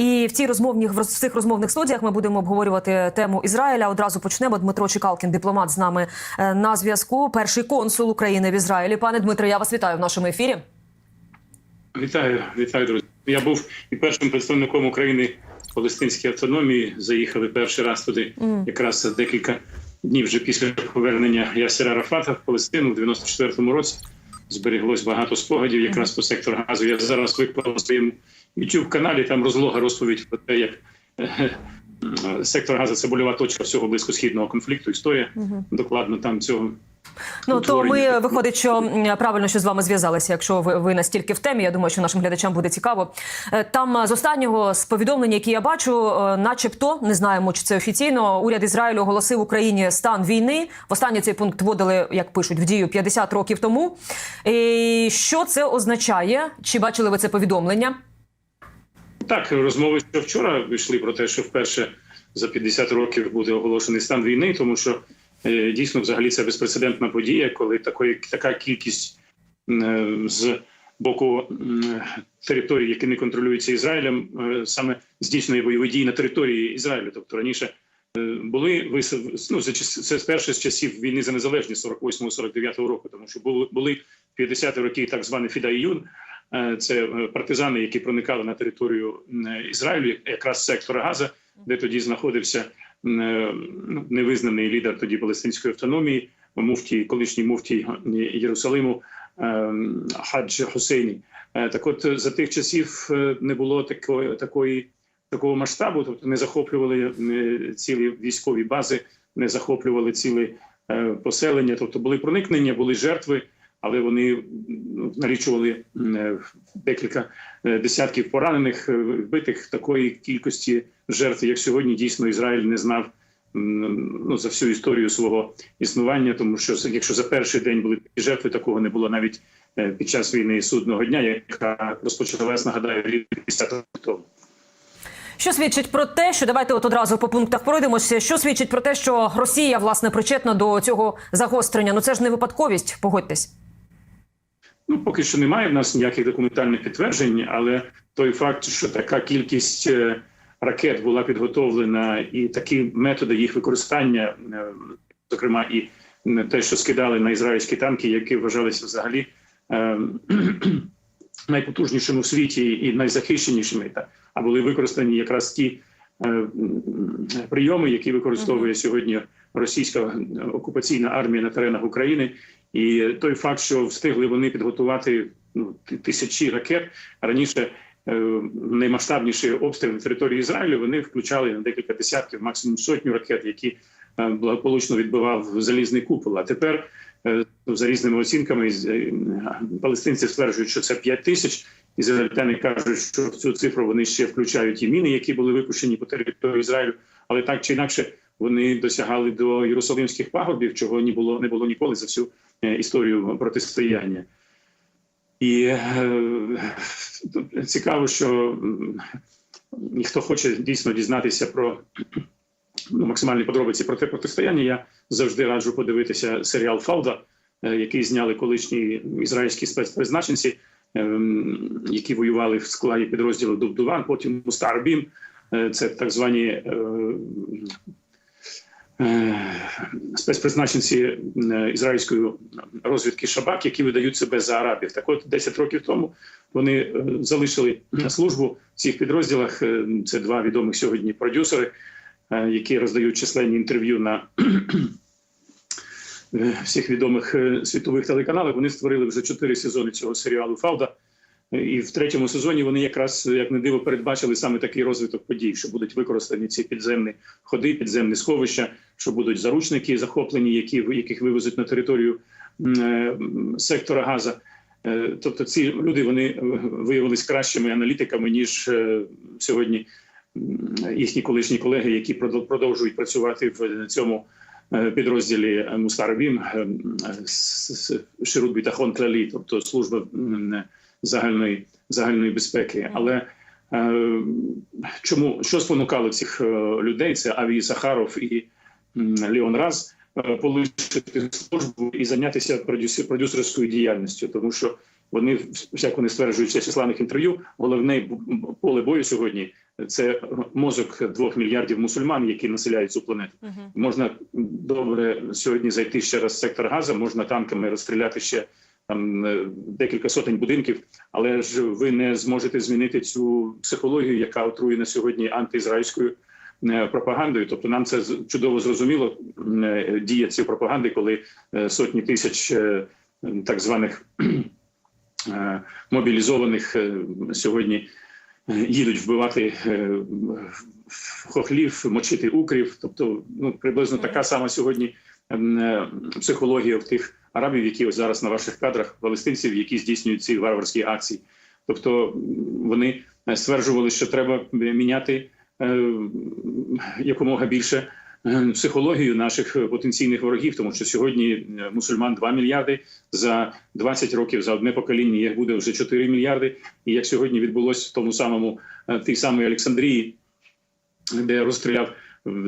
І в цій розмовні в цих розмовних студіях ми будемо обговорювати тему Ізраїля. Одразу почнемо. Дмитро Чекалкін, дипломат з нами е, на зв'язку. Перший консул України в Ізраїлі. Пане Дмитро, я вас вітаю в нашому ефірі. Вітаю, вітаю, друзі. Я був і першим представником України в палестинській автономії. Заїхали перший раз туди, якраз декілька днів вже після повернення Ясера Арафата в Палестину в 94-му році. Зберіглось багато спогадів якраз по сектору газу. Я зараз виклав своєму youtube каналі. Там розлога розповідь про те, як е, е, сектор газу це больова точка всього близькосхідного конфлікту. Історія докладно там цього. Ну то ми виходить, що правильно що з вами зв'язалися. Якщо ви, ви настільки в темі, я думаю, що нашим глядачам буде цікаво. Е, Там з останнього з повідомлень, які я бачу, начебто не знаємо, чи це офіційно. Уряд Ізраїлю оголосив Україні стан війни. Востаннє цей пункт вводили, як пишуть, в дію 50 років тому. І що це означає? Чи бачили ви це повідомлення? Так, розмови ще вчора йшли про те, що вперше за 50 років буде оголошений стан війни, тому що е, дійсно взагалі це безпрецедентна подія, коли такої така кількість е, з боку м, територій, які не контролюються Ізраїлем, е, саме здійснює бойові дії на території Ізраїлю. Тобто раніше е, були висав... ну, це перше з часів війни за незалежність 48-49 року, тому що були були 50-ті роки так званий Фідаїюн. Е, Це е, партизани, які проникали на територію м, Ізраїлю, якраз сектора Газа, де тоді знаходився е, ну, невизнаний лідер тоді палестинської автономії, муфтій, колишній муфтій Єрусалиму е, Хадж Хусейні. Е, Так, от е, за тих часів е, не було такої такої такого масштабу, тобто не захоплювали е, цілі військові бази, не захоплювали цілі е, поселення. Тобто були проникнення, були жертви, але вони налічували е, декілька е, десятків поранених, е, вбитих такої кількості жертв, як сьогодні дійсно Ізраїль не знав. Ну, за всю історію свого існування, тому що якщо за перший день були такі жертви, такого не було навіть під час війни судного дня, яка розпочалась, нагадаю, рік 50 років тому. Що свідчить про те, що давайте от одразу по пунктах пройдемося. Що свідчить про те, що Росія власне причетна до цього загострення? Ну це ж не випадковість, погодьтесь. Ну, поки що немає в нас ніяких документальних підтверджень, але той факт, що така кількість е, ракет була підготовлена, і такі методи їх використання, е, зокрема, і те, що скидали на ізраїльські танки, які вважалися взагалі е, найпотужнішими в світі і найзахищенішими, а були використані якраз ті прийоми, які використовує сьогодні російська окупаційна армія на теренах України. І той факт, що встигли вони підготувати ну, тисячі ракет раніше. е, Наймасштабніші обстріли на території Ізраїлю вони включали на декілька десятків, максимум сотню ракет, які е, благополучно відбивав залізний купол. А тепер е, за різними оцінками палестинці стверджують, що це 5 тисяч. Ізраїльтяни кажуть, що в цю цифру вони ще включають і міни, які були випущені по території Ізраїлю, але так чи інакше вони досягали до Єрусалимських пагорбів, чого не було не було ніколи за всю е, історію протистояння. І е, цікаво, що ніхто хоче дійсно дізнатися про ну, максимальні подробиці про те протистояння. Я завжди раджу подивитися серіал Фауда, е, який зняли колишні ізраїльські спецпризначенці, ем, які воювали в складі підрозділу Дубдуван, потім Мустарбім. Е, Це так звані е, е, спецпризначенці е, ізраїльської розвідки Шабак, які видають себе за арабів. Так от 10 років тому вони е, залишили службу в цих підрозділах. Е, Це два відомих сьогодні продюсери, е, які роздають численні інтерв'ю на е, всіх відомих е, світових телеканалах. Вони створили вже чотири сезони цього серіалу Фауда. І в третьому сезоні вони якраз як не диво передбачили саме такий розвиток подій, що будуть використані ці підземні ходи, підземні сховища, що будуть заручники захоплені, які яких вивезуть на територію е, сектора Газа. Е, Тобто, ці люди вони виявились кращими аналітиками ніж е, сьогодні їхні колишні колеги, які продов- продовжують працювати в цьому підрозділі Мустарбім Ширут Бітахон Клалі, тобто служба загальної загальної безпеки. Але е, чому що спонукало цих е, людей? Це Авій Захаров і Леон Раз е, полишити службу і зайнятися продюсер, продюсерською діяльністю, тому що Вони як вони стверджують в численних інтерв'ю. Головне поле бою сьогодні це мозок двох мільярдів мусульман, які населяють цю планету. Можна добре сьогодні зайти ще раз в сектор Газа, можна танками розстріляти ще там е, декілька сотень будинків, але ж ви не зможете змінити цю психологію, яка отруєна сьогодні антиізраїльською е, пропагандою. Тобто нам це чудово зрозуміло е, дія цієї пропаганди, коли сотні тисяч так званих мобілізованих сьогодні їдуть вбивати хохлів, мочити укрів. Тобто, ну приблизно така сама сьогодні е, психологія в тих арабів, які ось зараз на ваших кадрах, палестинців, які здійснюють ці варварські акції. Тобто вони е, стверджували, що треба міняти е, якомога більше психологію наших потенційних ворогів, тому що сьогодні мусульман 2 мільярди за 20 років за одне покоління їх буде вже 4 мільярди. І як сьогодні відбулося в тому самому тій самій Олександрії, де розстріляв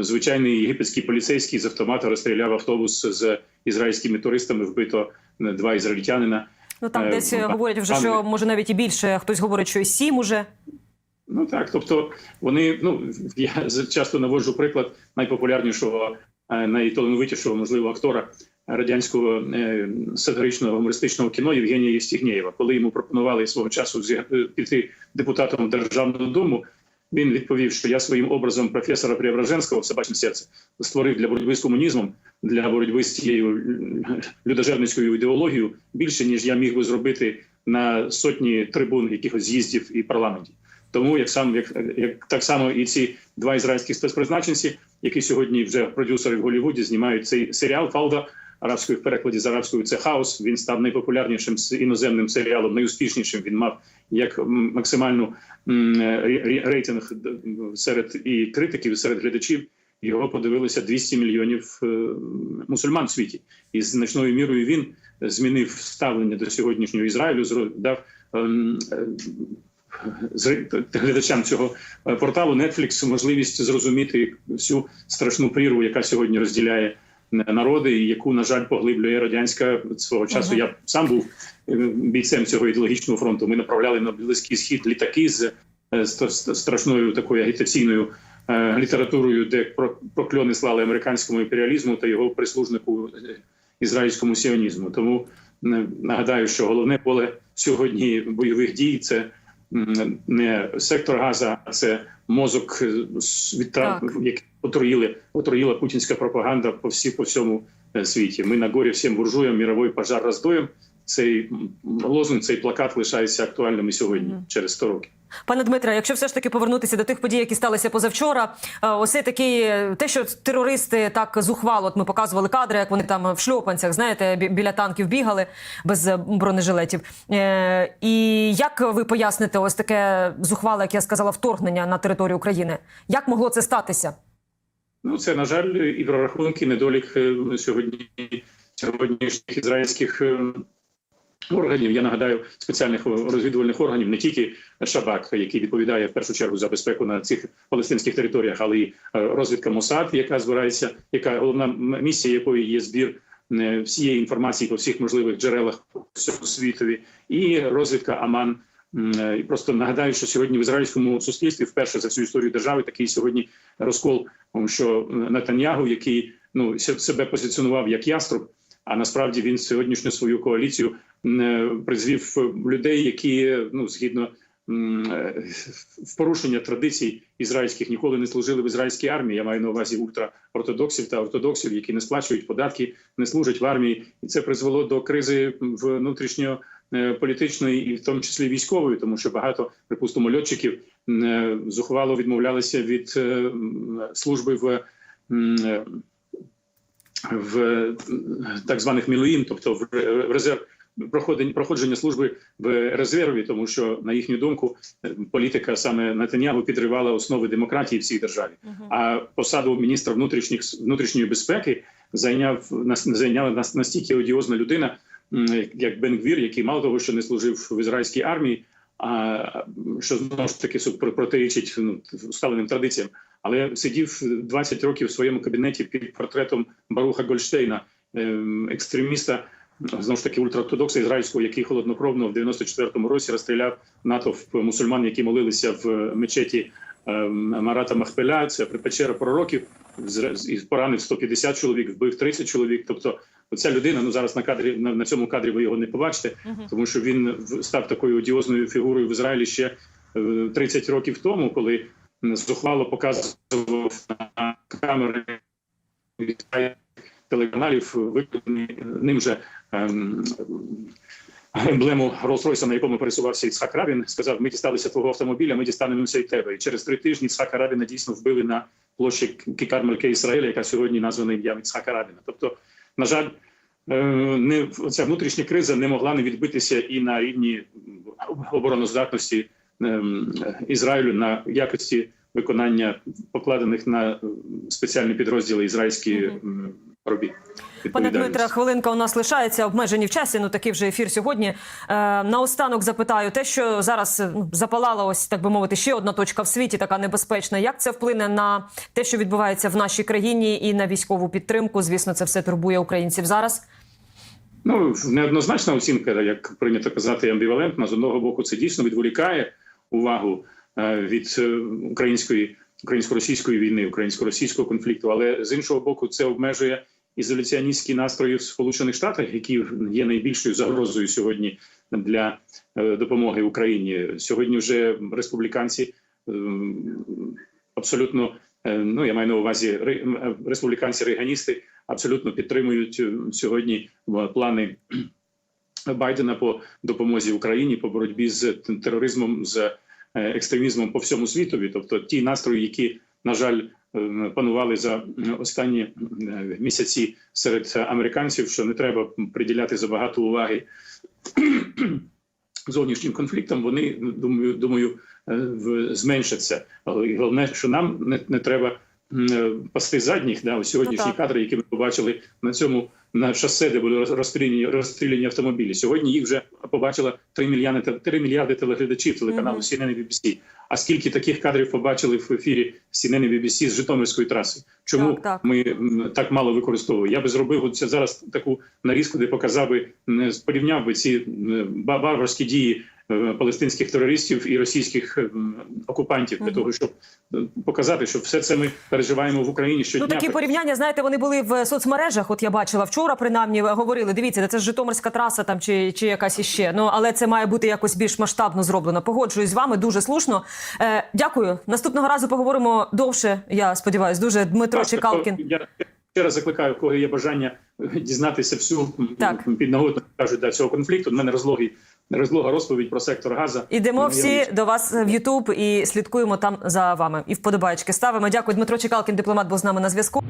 звичайний єгипетський поліцейський з автомата, розстріляв автобус з ізраїльськими туристами. Вбито е, два ізраїльтянина. Ну там Е, десь е, ну, говорять вже, що може навіть і більше. Хтось говорить, що і сім уже. Ну так, тобто вони ну я часто наводжу приклад найпопулярнішого, найталановитішого, можливо, актора радянського сатиричного гумористичного кіно Євгенія Єстігнєєва. Коли йому пропонували свого часу піти депутатом Державного дому, він відповів, що я своїм образом професора Преображенського в собачне серце створив для боротьби з комунізмом, для боротьби з цією е, людожерницькою ідеологією більше ніж я міг би зробити на сотні трибун якихось з'їздів і парламентів. Тому як сам як, як так само і ці два ізраїльські спецпризначенці, які сьогодні вже продюсери в Голлівуді знімають цей серіал Фауда арабською в перекладі з арабською це хаос. Він став найпопулярнішим іноземним серіалом, найуспішнішим. Він мав як максимальну рейтинг серед і критиків, серед глядачів. Його подивилися 200 мільйонів е, мусульман в світі, і значною мірою він змінив ставлення до сьогоднішнього Ізраїлю, дав ем, е, глядачам цього е, порталу Netflix можливість зрозуміти всю страшну прірву, яка сьогодні розділяє народи, яку на жаль поглиблює радянська свого часу. Ага. Я сам був е, бійцем цього ідеологічного фронту. Ми направляли на близький схід літаки з е, ст- ст- страшною такою агітаційною е, літературою, де про- прокльони слали американському імперіалізму та його прислужнику ізраїльському сіонізму. Тому нагадаю, що головне поле сьогодні бойових дій це не сектор Газа, а це мозок е, з- який отруїли, отруїла путінська пропаганда по всі по всьому е, світі. Ми на горі всім буржуям, міровий пожар роздоєм. Цей лозунг, цей плакат лишається актуальним і сьогодні, через 100 років. Пане Дмитре, якщо все ж таки повернутися до тих подій, які сталися позавчора, е, ось цей такий е, те, що терористи так зухвало, от ми показували кадри, як вони там в шльопанцях, знаєте, біля танків бігали без е, бронежилетів. І як ви поясните ось таке зухвале, як я сказала, вторгнення на територію України? Як могло це статися? Ну це на жаль, і прорахунки, недолік сьогодні сьогоднішніх ізраїльських органів. Я нагадаю спеціальних розвідувальних органів, не тільки Шабак, який відповідає в першу чергу за безпеку на цих палестинських територіях, але й е, розвідка Мосад, яка збирається, яка головна місія якої є збір е, всієї інформації по всіх можливих джерелах по світові, і розвідка Аман. Е, І просто нагадаю, що сьогодні в ізраїльському суспільстві вперше за всю історію держави такий сьогодні розкол, що Нетаньягу, який ну себе позиціонував як яструб, а насправді він сьогоднішню свою коаліцію е, призвів людей, які ну згідно е, в порушення традицій ізраїльських ніколи не служили в ізраїльській армії. Я маю на увазі ультраортодоксів та ортодоксів, які не сплачують податки, не служать в армії, і це призвело до кризи внутрішньо е, політичної і в тому числі військової, тому що багато припустимо льотчиків е, зухвало відмовлялися від е, служби в. В е, так званих мілуїн, тобто в ре- резерв проходження служби в резерві, тому що на їхню думку е, політика саме Нетаньягу підривала основи демократії в цій державі. А посаду міністра внутрішніх внутрішньої безпеки зайняв зайняла настільки одіозна людина, як Бен Гвір, який мало того, що не служив в ізраїльській армії, а що знову ж таки протирічить ну, усталеним традиціям, але сидів 20 років в своєму кабінеті під портретом Баруха Гольштейна, ем, екстреміста знову ж таки ультраортодокса ізраїльського, який холоднокровно в 94-му році розстріляв натовп мусульман, які молилися в мечеті Марата Махпеля. Це при печера пророків. І поранив 150 чоловік, вбив 30 чоловік. Тобто, оця людина, ну зараз на кадрі на, на цьому кадрі ви його не побачите, тому що він став такою одіозною фігурою в Ізраїлі ще е, 30 років тому, коли зухвало показував на камери телеканалів, викладені ним же ем, емблему Роллс-Ройса, на якому пересувався Іцхак Рабін, сказав: Ми дісталися твого автомобіля, ми дістанемося і тебе. І через три тижні Іцхака Рабіна дійсно вбили на площі Кікар Мельке Ізраїля, яка сьогодні названа ім'ям Іцхака Рабіна. Тобто, на жаль, е, не ця внутрішня криза не могла не відбитися і на рівні обороноздатності ем, Ізраїлю на якості виконання покладених на спеціальні підрозділи ізраїльські робіт. Пане Дмитре, хвилинка у нас лишається обмежені в часі. Ну такий вже ефір сьогодні. Е, наостанок запитаю те, що зараз е, ну, запалала ось так би мовити, ще одна точка в світі, така небезпечна. Як це вплине на те, що відбувається в нашій країні, і на військову підтримку? Звісно, це все турбує українців зараз. Ну неоднозначна оцінка, як прийнято казати, амбівалентна. З одного боку, це дійсно відволікає увагу е, від е, української українсько-російської війни, українсько-російського конфлікту, але з іншого боку, це обмежує ізоляціоністські настрої в Сполучених Штатах, які є найбільшою загрозою сьогодні для е, допомоги Україні. Сьогодні вже республіканці е, абсолютно е, ну я маю на увазі ре- республіканці рейганісти абсолютно підтримують сьогодні плани Байдена по допомозі Україні по боротьбі з тероризмом, з екстремізмом по всьому світові. Тобто ті настрої, які на жаль панували за е, останні е, місяці серед американців, що не треба приділяти забагато уваги зовнішнім конфліктам, вони думаю, думаю, е, в- зменшаться. Але головне, що нам не, не треба е, пасти задніх. Да, у сьогоднішні Ну, кадри, які ми побачили на цьому на шосе, де були роз- розстріляні розстріляні автомобілі. Сьогодні їх вже побачила 3 мільярди 3 мільярди телеглядачів телеканалу. CNN і BBC. А скільки таких кадрів побачили в ефірі CNN і BBC з Житомирської траси? Чому Так, так. ми так мало використовуємо? Я би зробив зараз таку нарізку, де показав би порівняв би ці барварські дії палестинських терористів і російських окупантів для того, щоб е, показати, що все це ми переживаємо в Україні щодня. Ну такі порівняння, знаєте, вони були в соцмережах. От я бачила вчора, принаймні говорили. Дивіться, це ж Житомирська траса там чи, чи якась іще. Ну але це має бути якось більш масштабно зроблено. Погоджуюсь з вами дуже слушно. Е, дякую. Наступного разу поговоримо довше. Я сподіваюся, дуже Дмитро Ласка, Чекалкін. Я ще раз закликаю, в кого є бажання е, дізнатися всю Так. піднагодну кажуть да, цього конфлікту. У мене розлогий розлога розповідь про сектор Газа. Ідемо всі я- до вас в Ютуб і слідкуємо там за вами. І вподобаєчки ставимо. Дякую, Дмитро Чекалкін, дипломат, був з нами на зв'язку.